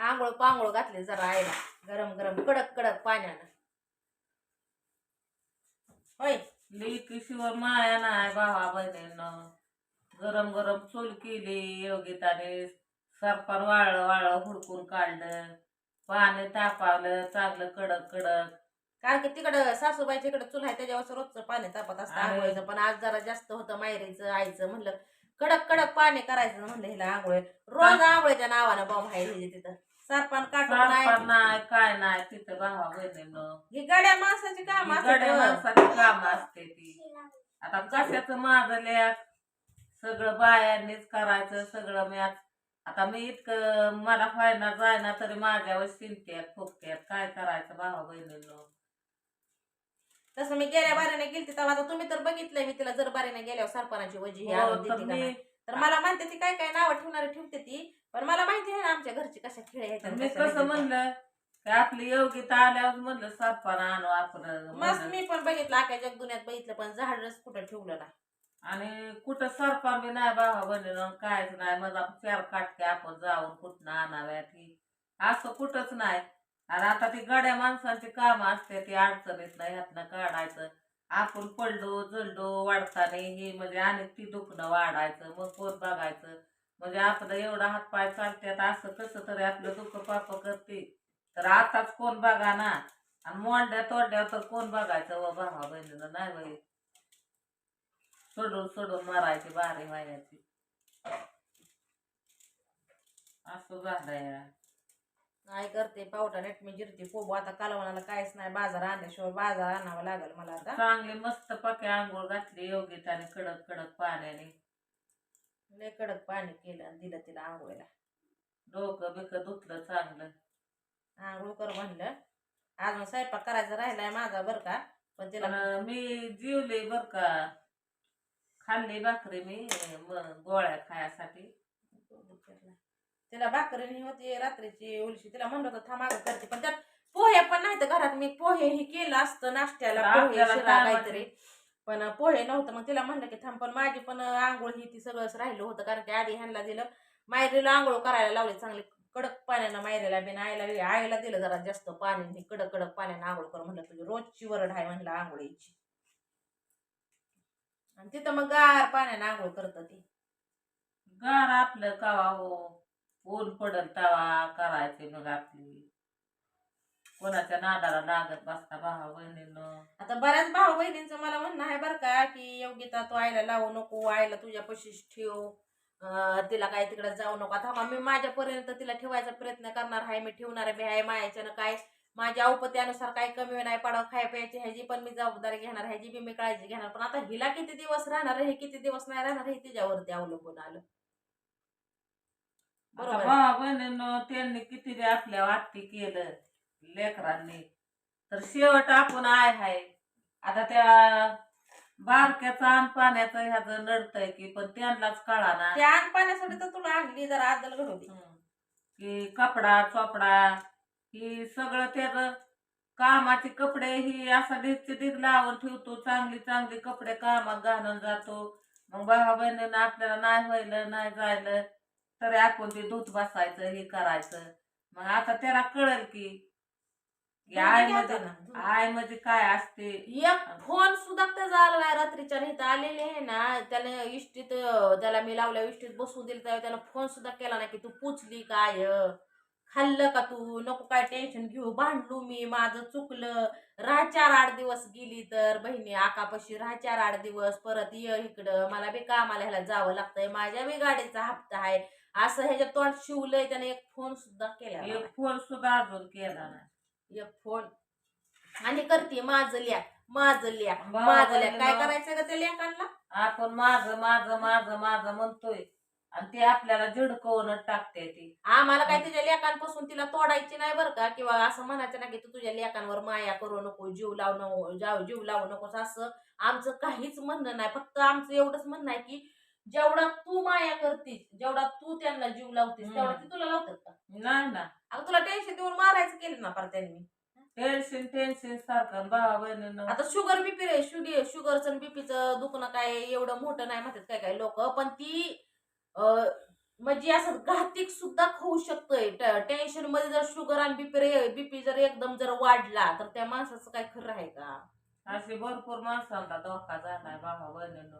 आंघोळ पांघोळ घातले जरा आईला. गरम गरम कडक कडक पाण्यानं. होय? लेकीशिवाय माया नाही भावा बहिणीनं. गरम गरम चूल केली योगिताने सरपण वाळलं वाळलं हुडकून काढलं. पाणी तापावलं चांगलं कडक कडक. कारण की तिकडं सासूबाईच्या इकडे चुल आहे त्याच्यावर रोजचं पाणी तापत असतं आंघोळीचं. पण आज जरा जास्त होतं मायरीचं आईचं म्हणलं कडक कडक पाणी करायचं म्हणलं हिला आंघोळ रोज आंघोळीच्या नावानं बॉम्ब आहे हिची तिथं. सरपण सरपण नाही. नाही काय नाही तिथं भावा बहिणीनं ही गड्या माणसाची काम ही गड्या असतात माणसाची काम असते ती. आता कशाचं माझं लेख सगळं बायांनीच करायचं सगळं मी आज आता मी इतकं मला फायना जायना तरी माझ्यावर शिंकत्यात फुकत्यात काय करायचं भावा बहिणीनं तसं मी गेल्या बारीने गेलते तेव्हा आता तुम्ही तर बघितलंय मी तिला जर बारीने गेल्यावर सरपणाची वजी ही हो, आणून तर देते का मी नाही. तर मला म्हणते ती काय काय नावं ठेवणारी ठेवते ती. पण मला माहिती आहे ना आमच्या घरची कशा खेळ आहेत आणि मी कशा कसं नाही. म्हणलं की आपली योग्यता आल्यावर म्हणलं सरपण आणू आपण मस्त. मी पण बघितलं आख्या जगदुन्यात बघितलं पण झाडच कुठं ठेवलं नाही. आणि कुठं सरपण बी नाही भावा बहिणीनं कायच नाही मग आपण चार काटके आपण जाऊन कुठनं आणाव्यात ही असं कुठंच नाही. आणि आता ती गड्या माणसांची कामं असते ती अडचणीत नाही ह्यातनं काढायचं. आपण पडलो जळलो वाढताना हे म्हणजे आणि ती दुखणं वाढायचं मग कोण बघायचं म्हणजे आपलं एवढा हातपाय चालतात असं कसं तरी आपलं दुःख पाप करते. तर आताच कोण बघा ना आणि मोंड्या तोंड्या तर कोण बघायचं व भावा बहिणीनं नाही बाई. सोडून सोडून मारायची बारी व्हायची असं झालंय. नाही करते पावटा नेट मी जिरते पोबो आता कालवणाला काहीच नाही बाजार आणल्याशिवाय बाजार आणावं लागेल मला आता. चांगली मस्त पके आंघोळ घातली योगिताने कडक कडक पाण्याने. लय कडक पाणी केलं आणि दिलं तिला आंघोळीला. डोकं बिक धुतलं चांगलं. आंघोळ कर म्हणलं. अजून स्वयंपाक करायचा राहिलाय माझा बरं का? पण तिला पण मी जीवले बर का? खाल्ली भाकरी मी म- गोळ्या खायासाठी. तिला भाकरी होती रात्रीची उलशी. तिला म्हणलं होतं थांब करते. पण त्यात पोहे पण नाही तर घरात. मी पोहे ही केलं असतं नाश्त्याला पोहे शिरा काहीतरी. पण पोहे नव्हतं. मग तिला म्हणलं की थांब पण माझी पण आंघोळ ही ती सगळंच राहिलं होतं. कारण की आधी ह्यांना दिलं. मायरीला आंघोळ करायला लावली चांगली. कडक पाण्यानं मायरीला बिन आईला आईला दिलं जरा जास्त पाणी. कडक कडक पाण्यानं आंघोळ कर म्हणलं. तुझी रोजची वरड आहे म्हणलं आंघोळीची आणि तिथं मग गार पाण्यानं आंघोळ करत ती. गार आपलं कावा हो? ऊन पडल तवा. करायचे मग आपली. कोणाच्या नादाला लागत बसता भावा बहिणीनं आता बऱ्याच भाऊ बहिणींचं मला म्हणणं आहे बरं का की योग्यता तू आईला लावू नको आईला तुझ्या पशीच ठेव. अं, तिला काय तिकडे जाऊ नको. आता हा, मी माझ्यापर्यंत तिला ठेवायचा प्रयत्न करणार आहे. मी ठेवणार बी आहे मायाच्यानं काय. माझ्या औपत्यानुसार काय कमी नाही पडावं खाय प्यायची ह्याची पण मी जबाबदारी घेणार ह्याची बी मी काळजी घेणार. पण आता हिला किती दिवस राहणार हे किती दिवस नाही राहणार हे तिच्यावरती अवलंबून आलं. बरोबर आहे. भावा बहिणीनं त्यांनी किती बी आपल्या वाटती केलं. लेकरांनी. तर शेवट आपण आय हाय आता त्या बारक्याचं आण पाण्याचं ह्याचं नडतंय की पण त्यांनाच कळा ना ते आण पाण्यासाठी तर तुला आणली जरा आदल घडवली. की कपडा चोपडा ही सगळं त्याच कामाचे कपडे ही असा ढिगचे ढिग लावून ठेवतो. चांगली चांगली कपडे कामात घालून जातो. मग भावा बहिणीनं आपल्याला नाही व्हायलं नाही जायलं तरी आपण ते धुत बसायचं हे करायचं. मग आता त्याला कळेल की आयमध्ये आयमध्ये काय असते? एक फोन सुद्धा त्याचा आला नाही. रात्रीच्या नाही तर आलेले आहे ना. त्याने इष्टीत त्याला मी लावल्या इष्टीत बसवून दिलं तेव्हा त्याला फोन सुद्धा केला नाही की तू पुचली काय? खाल्लं का तू? नको काय टेन्शन घेऊ? भांडलो मी. माझं चुकलं. राहा चार आठ दिवस गेली तर बहिणी आकापाशी राहा चार आठ दिवस. परत ये इकडं. मला बी कामाला ह्याला जावं लागतंय. माझ्या बी गाडीचा हप्ता आहे. असं ह्याच्या तोंड शिवलंय त्याने एक फोन सुद्धा केला. एक फोन सुद्धा अजून केला नाही. एक फोन. आणि करते माझं लिया माझं लिया माझं वा, लिया काय. करायचं का त्या लेखांना? आपण माझं माझं माझं माझं म्हणतोय. आणि ते आपल्याला झिडकवून टाकते ती. आम्हाला काय तुझ्या लेखांपासून तिला तोडायची नाही बरं का? किंवा असं म्हणायचं नाही की तू तुझ्या लेखांवर माया करू नको जीव लावू नको जीव लावू नकोस. असं आमचं काहीच म्हणणं नाही. फक्त आमचं एवढंच म्हणणं आहे की जेवढा तू माया करतीस जेवढा तू त्यांना जीव लावतीस. तेवढा ते तुला लावतात का? नाही ना. अगं तुला टेन्शन देऊन मारायचं केलं ना परत त्यांनी. टेन्शन टेन्शन सारखं. भावा बहिणीनं. आता शुगर बीपी रे शुगर शुगरचं बीपीचं दुखणं काय एवढं मोठं नाही म्हणतात काय काय लोक पण ती अं, म्हणजे असं घातिक सुद्धा खाऊ शकतोय. टेन्शनमध्ये जर शुगर आणि बीपी बीपी जर एकदम जर वाढला तर त्या माणसाचं काय खरं आहे का? असे भरपूर माणसांना धोका झालाय भावा बहिणीनं.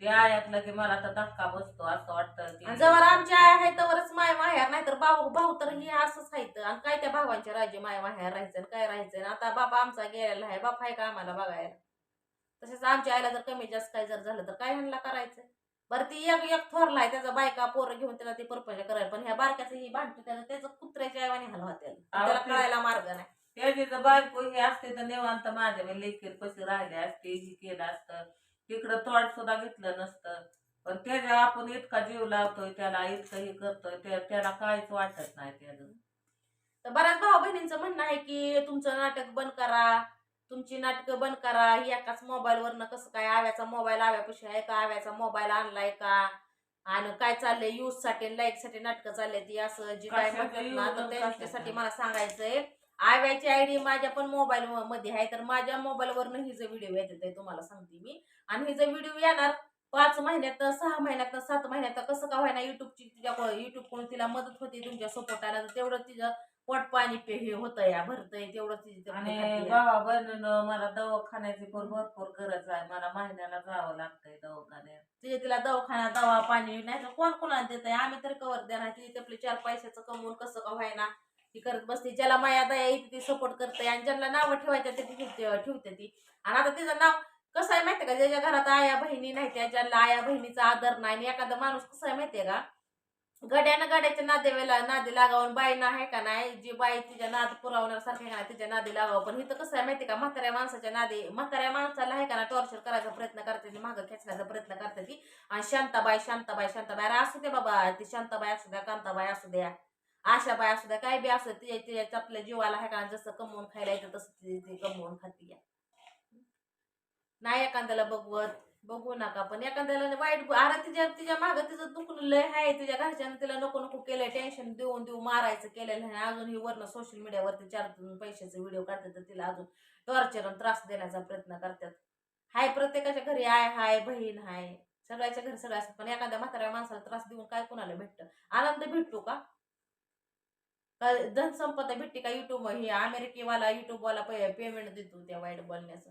ते ऐकलं की मला तर धक्का बसतो असं वाटतं की जवळ आमची आई आहे तवरच माय माहेर नाही तर भाऊ भाऊ तर हे असंच आहे आणि काय त्या भावांच्या राज्य माय माहेर राहायचं आणि काय राहायचं? आणि आता बाबा आमचा गेलेला आहे बाप आहे का आम्हाला बघायला? तसेच आमच्या आईला जर कमी जास्त काय जर झालं तर काय ह्यांना करायचं? बरं ती एक एक थोरला आहे त्याचा बायका पोरं घेऊन त्याला ते परपंच करायला. पण ह्या बारक्याचं ही भांडतं त्याचं त्याचं कुत्र्याच्या आईवाने हाल त्याला ते- कळायला मार्ग नाही. त्याची बायको हे असते तर निवांत माझ्या लेखीर कशी राहिले असते ही केलं असतं. तिकडं तोड सुद्धा घेतलं नसतं. पण त्याच्या आपण इतका जीव लावतोय त्याला इतकं हे करतोय त्या- त्याला काहीच वाटत नाही त्याचं तर बऱ्याच भाऊ बहिणींचं म्हणणं आहे की तुमचं नाटक बंद करा. तुमची नाटकं बंद करा. ही एकाच मोबाईलवरनं कसं काय आव्याचा मोबाईल आव्यापाशी आहे का? आव्याचा मोबाईल आणलाय का? आणि काय चाललंय? यूजसाठी लाईकसाठी नाटकं चालले ती असं जी काय कशाचं म्हणतात ना use तर आणि त्याच्यासाठी? मला सांगायचंय आव्याची आयडी माझ्या पण मोबाईल मध्ये आहे. तर माझ्या मोबाईलवरनं हिचं व्हिडिओ येतात आहे तुम्हाला सांगते मी. आणि हिचं व्हिडिओ येणार पाच महिन्यात सहा महिन्यात सात महिन्यात. कसं का व्हायना युट्यूबची तिच्या युट्यूबकडून तिला मदत होती तुमच्या सपोर्टाला तर तेवढं तिचं पोट पाणी पे हे होतं या भरतंय. तेवढं तिची आणि. भावा बहिणीनं मला दवाखान्याची पण भरपूर गरज आहे. मला महिन्याला जावं लागतंय दवाखान्यात. तिचे तिला दवाखाना दवा पाणी नाही तर कोण कोणाला देत आहे आम्ही तर कवर देणार. तिथे आपले चार पैशाचं कमवून कसं का व्हायना ती करत बसते. ज्याला माया दया येते ती सपोर्ट करते. आणि ज्यांना नावं ठेवायच्या ते ठेवते ती. आणि आता तिचं नाव कसं आहे माहितीये का? ज्याच्या घरात आया बहिणी नाही त्या ज्यांना आया बहिणीचा आदर नाही आणि एखादा माणूस कसं आहे माहितीये का? गड्यानं गड्याच्या नादेवेला नादी लागावून बाई ना आहे का नाही? जी बाई तिच्या नाद पुरवण्यासारखी आहे नाही तिच्या नादी लागावं. पण इथं कसं आहे माहिती का? म्हाताऱ्या माणसाच्या नादी म्हाताऱ्या माणसाला आहे का ना टॉर्चर करायचा प्रयत्न करते ती मागं खेचण्याचा प्रयत्न करते ती. आणि शांताबाई शांताबाई शांताबाई. असू दे बाबा ती शांताबाई असू द्या कांताबाई असू द्या. आशा बाय असू द्या काय बी असू तिच्या तिच्या आपल्या जीवाला हाय का जसं कमवून खायला येतं तसं ती ती कमवून खाती नाही एखाद्याला बघवत बघू नका पण एखाद्याला वाईट अरे तिच्या तिच्या मागं तिचं दुखणं लय आहे तिच्या घरच्यानं तिला नको नको केलंय टेन्शन देऊन देऊ मारायचं केलेलं आहे. अजूनही वरनं सोशल मीडियावरती चार दोन पैशाचे व्हिडिओ काढतात तर तिला अजून टॉर्चर त्रास देण्याचा प्रयत्न करतात. हाय प्रत्येकाच्या घरी आय हाय बहीण हाय सगळ्याच्या घरी सगळ्या असतात पण एखाद्या म्हाताऱ्या माणसाला त्रास देऊन काय कोणाला भेटतं? आनंद भेटतो का? का धनसंपदा भेटते का युट्यूब हे अमेरिकेवाला युट्यूबवाला पेमेंट देतो त्या वाईट बोलण्याचं.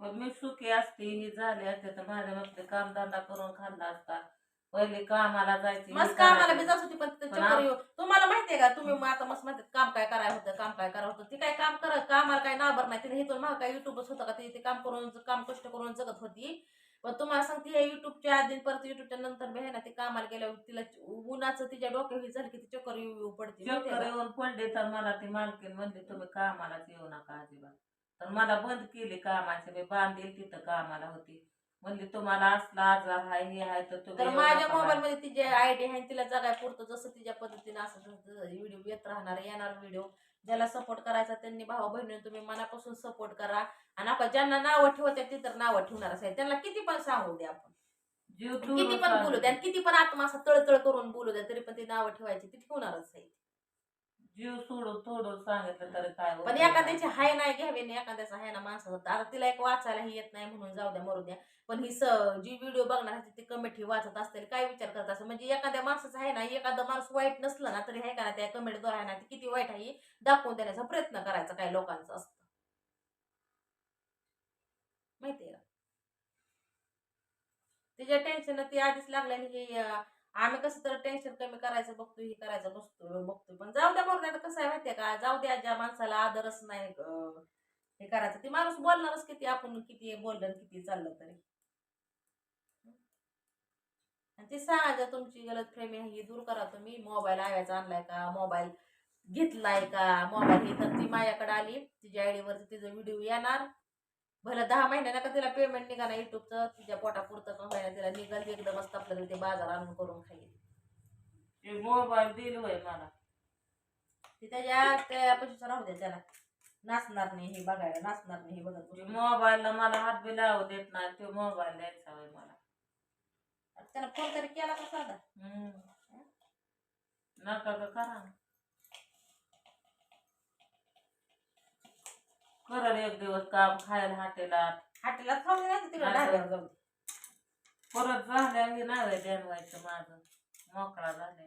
पण मी सुखी असते ही झाली असते तर माझ्या बाबतीत कामधंदा करून खाल्ला असता. पहिले कामाला जायची मस्त हे कामाला करायची. बी जात होती पण तुम्हाला माहितीये का तुम्ही मग आता मस्त माहिती काम काय करायला होतं काम काय करावं होतं? ती काय काम कर कामाला काय नाबर नाही तिने इथून मग काय युट्यूबच होतं का ते काम करून काम कष्ट करून जगत होती. पण तुम्हाला सांगते हे युट्यूबच्या आधी परत युट्यूबच्या नंतर बी ना ती कामाला गेल्यावर तिला उन्हाचं तिच्या डोक्यावर झालं की ती चक्कर येऊ पडते चक्कर? येऊन पडले तर मला ती मालकीन म्हणली तुम्ही कामालाच येऊ नका अजिबात तर मला बंद केली कामाची मी बांधेल तिथं कामाला होती म्हणली तुम्हाला असला आजार आहे हे आहे तर तुम्ही माझ्या मोबाईल. मध्ये तिचे आयडी आहे तिला जगाय पुरतं जसं तिच्या पद्धतीने असं व्हिडिओ येत राहणार येणार व्हिडिओ ज्याला सपोर्ट करायचा त्यांनी भाऊ बहिणी तुम्ही मनापासून सपोर्ट करा. आणि आपण ज्यांना नावं ठेवत्या ती तर नावं ठेवणार असेल त्यांना किती पण सांगू द्या आपण. किती पण बोलू. द्या किती पण आत्मा असा तळतळ करून बोलू द्या तरी पण ती नावं ठेवायची ती ठेवणारच आहे. जीव सोडून तोडून सांगितलं तर काय पण एखाद्याची हाय नाही घ्यावी आणि एखाद्याचा हाय ना माणसाचा आता तिला एक वाचायलाही येत नाही म्हणून जाऊ द्या मरू द्या. पण ही स जी व्हिडिओ बघणार असते ती कमेंट ही वाचत असते काय विचार करत असं म्हणजे एखाद्या माणसाचा आहे ना एखादा माणूस वाईट नसला ना तरी आहे का ना त्या कमेंटद्वारे आहे ना ती किती वाईट आहे हे दाखवून देण्याचा प्रयत्न करायचा काही लोकांचा असतं. माहितीये का? तिच्या टेन्शन ती आधीच लागल्याने की अं, आम्ही कसं तर टेन्शन कमी करायचं बघतो हे करायचं बसतो बघतोय. पण जाऊ द्या बरं कसं आहे माहितीये का? जाऊ द्या ज्या माणसाला आदरच नाही हे करायचं ती माणूस बोलणारच किती आपण किती बोललं किती चाललं तरी. आणि ते सांगायचं तुमची गलत फ्रेमी ही दूर करा तुम्ही. मोबाईल आव्याचा आणलाय का? मोबाईल घेतलाय का? मोबाईल हे तर ती माझ्याकडे आली तिच्या आयडीवरती तिचा व्हिडिओ येणार. भलं दहा महिन्याला का तिला पेमेंट निघाला युट्यूबचं तिच्या पोटापुरतं का होईना तिला निघाल एकदमच आपल्याला ते बाजार आणून करून खाईल. मोबाईल दिल होय मला. ती त्याच्या त्या पैशाचं राहू द्या त्याला. नाचणार नाही हे बघायला नाचणार नाही हे बघत बसू. मोबाईलला मला हात बी लावू देत नाही तो मोबाईल द्यायचा होय मला. त्याला फोन तरी केला का साधा. हम्म. नका का करा करल एक दिवस काम खायला हाटेला हाटेला खाऊ दे ना तिकडे. ढाब्यावर जाऊ दे. परत झाल्या की नाही माझं मोकळा झाल्या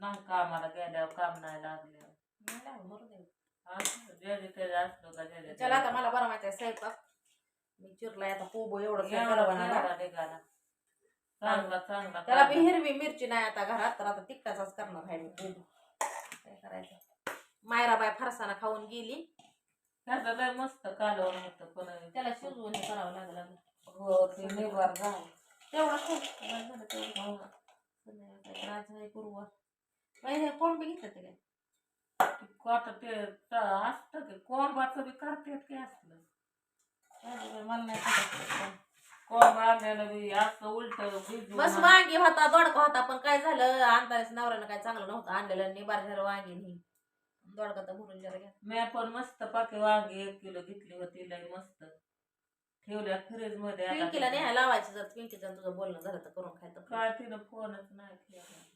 नाही कामाला गेल्यावर काम नाही लागल्यावर नाही लागलं, मरू दे. असं ज्याचे त्याचे असलं का चला आता. मला बरं माहिती आहे स्वयंपाक मी चिरलाय आता पोबो एवढं निघाला चांगला चांगला त्याला बी. हिरवी मिरची नाही आता घरात तर आता तिखटाचाच करणार आहे मी पोबो काय करायचं मायराबाई फरसाना खाऊन गेली. त्याचं लय मस्त कालवण होतं पण त्याला शिजवून हे करावं लागलं हो ते निभार झालं. तेवढं खूप झालं तेवढं. हो. संध्याकाळी आज आहे गुरुवार बाई, हे कोण बी घेतलं ते काय? ते कोट ते त- असतं की कोंबाचं बी करतात की असलं. मला नाही पटत. कोंब आणलेलं बी असं उलट बस वांगी होता दोडका होता पण काय झालं? अंतराच नवऱ्यानं काय चांगलं नव्हतं आणलेलं निबार झालं वांगी नाही दोडका तर भरून जरा घ्या. मी पण मस्त पाके वांगी एक किलो घेतली होती लय मस्त. ठेवल्या फ्रीजमध्ये. आता पिंकीला ते- नाही लावायचं जर पिंकीचं तुझं बोलणं झालं तर करून खायचं. काय तिनं फोनच नाही केला